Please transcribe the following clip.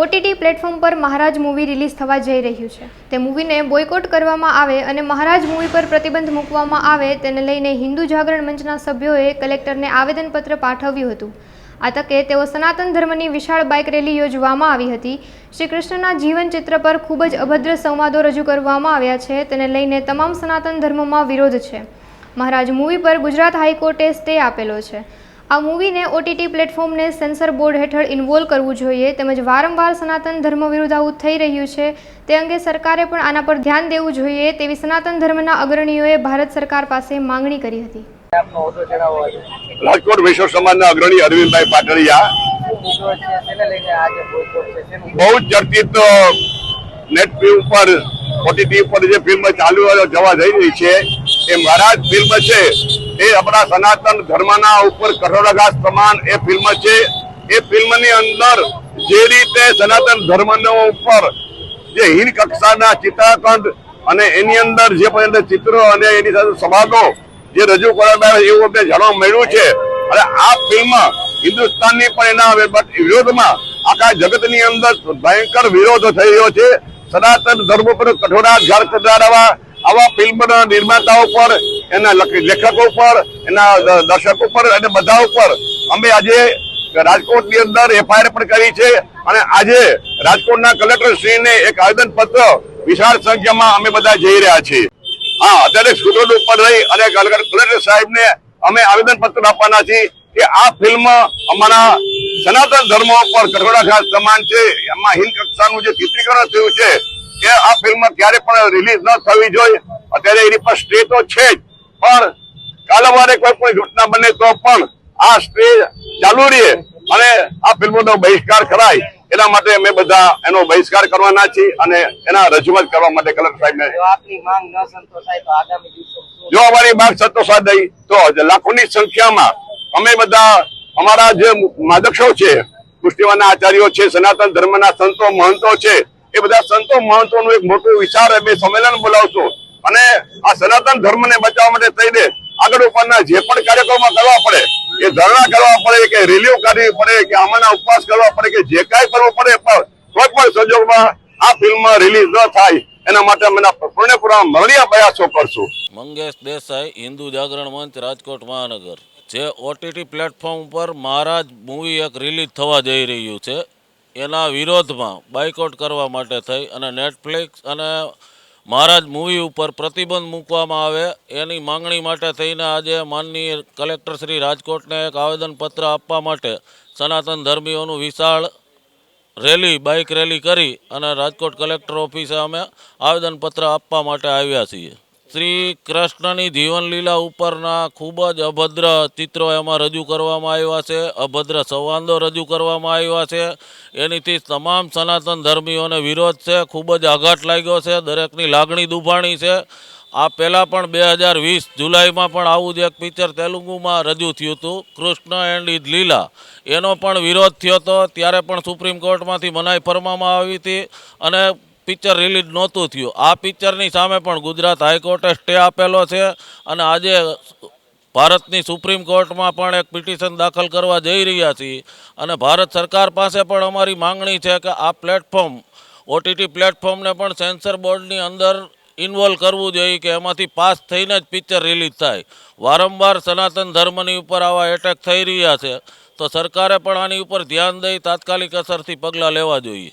OTT platform પર મહારાજ movie release થવા જઈ રહ્યું છે. તે મૂવીને બોયકોટ કરવામાં આવે અને મહારાજ મૂવી પર પ્રતિબંધ મૂકવામાં આવે તેને લઈને હિન્દુ જાગરણ મંચના સભ્યોએ કલેક્ટરને આવેદનપત્ર પાઠવ્યું હતું. આ તકે તેઓ સનાતન ધર્મની વિશાળ બાઇક રેલી યોજવામાં આવી હતી. શ્રી કૃષ્ણના જીવન ચિત્ર પર ખૂબ જ અભદ્ર સંવાદો રજૂ કરવામાં આવ્યા છે. તેને લઈને તમામ સનાતન ધર્મમાં વિરોધ છે. મહારાજ મૂવી પર ગુજરાત હાઈકોર્ટે સ્ટે આપેલો છે. આ મૂવીને ઓટીટી પ્લેટફોર્મને સેન્સર બોર્ડ હેઠળ ઇન્વોલ્વ કરવું જોઈએ તેમજ વારંવાર સનાતન ધર્મ વિરુદ્ધ આવું થઈ રહ્યું છે તે અંગે સરકારે પણ આના પર ધ્યાન દેવું જોઈએ તેવી સનાતન ધર્મના અગ્રણીઓએ ભારત સરકાર પાસે માંગણી કરી હતી. રાજકોટ વૈશ્વ સમાજના અગ્રણી અરવિંદભાઈ શેનું બહુ જ ચર્ચિત નેટ ઉપર ઓટીટી ઉપર જે ફિલ્મ ચાલુ જવા જઈ રહી છે. એ મહારાજ ફિલ્મ છે. એ આપણા સનાતન ધર્મના ઉપર કઠોરાઘાત સમાન એ ફિલ્મ છે. એ ફિલ્મની અંદર જે રીતે સનાતન ધર્મનો ઉપર જે હીન કક્ષાના ચિત્રાખંડ અને એની અંદર જે પણ ચિત્રો અને એની સાથે સભાગો જે રજૂ કરવામાં આવે એવું અમને જાણવા મળ્યું છે. અને આ ફિલ્મ હિન્દુસ્તાનની પણ એના વિરોધમાં આખા જગતની અંદર ભયંકર વિરોધ થઈ રહ્યો છે. સનાતન ધર્મ પર કઠોરાઘાત કરનાર આવા ફિલ્મના નિર્માતાઓ પર, એના લખ- લેખકો પર, એના દર્શકો પર અને બધા ઉપર અમે આજે રાજકોટની અંદર એફઆઈઆર પણ કરી છે અને આજે રાજકોટના કલેક્ટર શ્રીને એક આવેદન પત્ર વિશાળ સંખ્યામાં અમે બધા જઈ રહ્યા છીએ. હા, અત્યારે સ્કૂટર ઉપર રહી અને કલેક્ટર સાહેબને અમે આવેદન પત્ર આપવાના છીએ કે આ ફિલ્મ અમારા સનાતન ધર્મ પર કઠોળાઘાત સમાન છે. એમાં હિન્દ કક્ષાનું જે ચિત્રીકરણ થયું છે કે આ ફિલ્મ ક્યારે પણ રિલીઝ ન થવી જોઈએ. અત્યારે એની પર સ્ટે તો છે જ. પણ કાલવારે કોઈ પણ ઘટના બને તો પણ આ સ્ટે ચાલુ રહે અને આ ફિલ્મોનો બહિષ્કાર કરાય. એના માટે અમે બધા એનો બહિષ્કાર કરવાના છીએ અને એના રજૂઆત કરવા માટે કલેક્ટર સાહેબને જો અમારી માંગ ન સંતોષાય દઈ તો લાખોની સંખ્યામાં અમે બધા અમારા જે માદક્ષો છે પુષ્ટિવાના આચાર્યો છે સનાતન ધર્મના સંતો મહંતો છે એ બધા સંતો મહંતોનું એક મોટું વિચાર અમે સંમેલન બોલાવશું. અને આ સનાતન ધર્મને બચાવવા માટે થઈને આગળ ઉપરના જે પણ કાર્યક્રમો કરવા પડે, એ ધરણા કરવા પડે, કે રેલીઓ કાઢવી પડે, કે આમાંના ઉપવાસ કરવા પડે, કે જે કાંઈ કરવું પડે, પણ કોઈ પણ સંજોગમાં આ ફિલ્મ રિલીઝ ન થાય. એના માટે અમે પૂર્ણપૂરા મરણીય પ્રયાસો કરશું. મંગેશ દેસાઈ, હિન્દુ જાગરણ મંચ, રાજકોટ મહાનગર. જે ઓટીટી પ્લેટફોર્મ ઉપર મહારાજ મૂવી એક રિલીઝ થવા જઈ રહ્યું છે. એના વિરોધમાં બાયકોટ કરવા માટે થઈ અને નેટફ્લિક્સ અને મહારાજ મૂવી ઉપર પ્રતિબંધ મૂકવામાં આવે એની માંગણી માટે થઈને આજે માનનીય કલેક્ટર શ્રી રાજકોટને એક આવેદનપત્ર આપવા માટે સનાતન ધર્મીઓનું વિશાળ રેલી બાઇક રેલી કરી અને રાજકોટ કલેક્ટર ઓફિસે અમે આવેદનપત્ર આપવા માટે આવ્યા છીએ. શ્રી કૃષ્ણની જીવનલીલા ઉપરના ખૂબ જ અભદ્ર ચિત્રો એમાં રજૂ કરવામાં આવ્યા છે. અભદ્ર સંવાદો રજૂ કરવામાં આવ્યા છે. એનીથી તમામ સનાતન ધર્મીઓને વિરોધ છે. ખૂબ જ આઘાત લાગ્યો છે. દરેકની લાગણી દુભાણી છે. આ પહેલાં પણ બે હજાર વીસ જુલાઈમાં પણ આવું જ એક પિક્ચર તેલુગુમાં રજૂ થયું હતું. કૃષ્ણ એન્ડ ઇઝ લીલા. એનો પણ વિરોધ થયો હતો. ત્યારે પણ સુપ્રીમ કોર્ટમાંથી મનાઈ ફરવામાં આવી હતી. અને પિક્ચર રિલીઝ નહોતું થયું. આ પિક્ચરની સામે પણ ગુજરાત હાઈકોર્ટે સ્ટે આપેલો છે અને આજે ભારતની સુપ્રીમ કોર્ટમાં પણ એક પિટિશન દાખલ કરવા જઈ રહ્યા છીએ. અને ભારત સરકાર પાસે પણ અમારી માંગણી છે કે આ પ્લેટફોર્મ, ઓટીટી પ્લેટફોર્મને પણ સેન્સર બોર્ડની અંદર ઇન્વોલ્વ કરવું જોઈએ કે એમાંથી પાસ થઈને જ પિક્ચર રિલીઝ થાય. વારંવાર સનાતન ધર્મની ઉપર આવા એટેક થઈ રહ્યા છે. તો સરકારે પણ આની ઉપર ધ્યાન દઈ તાત્કાલિક અસરથી પગલાં લેવા જોઈએ.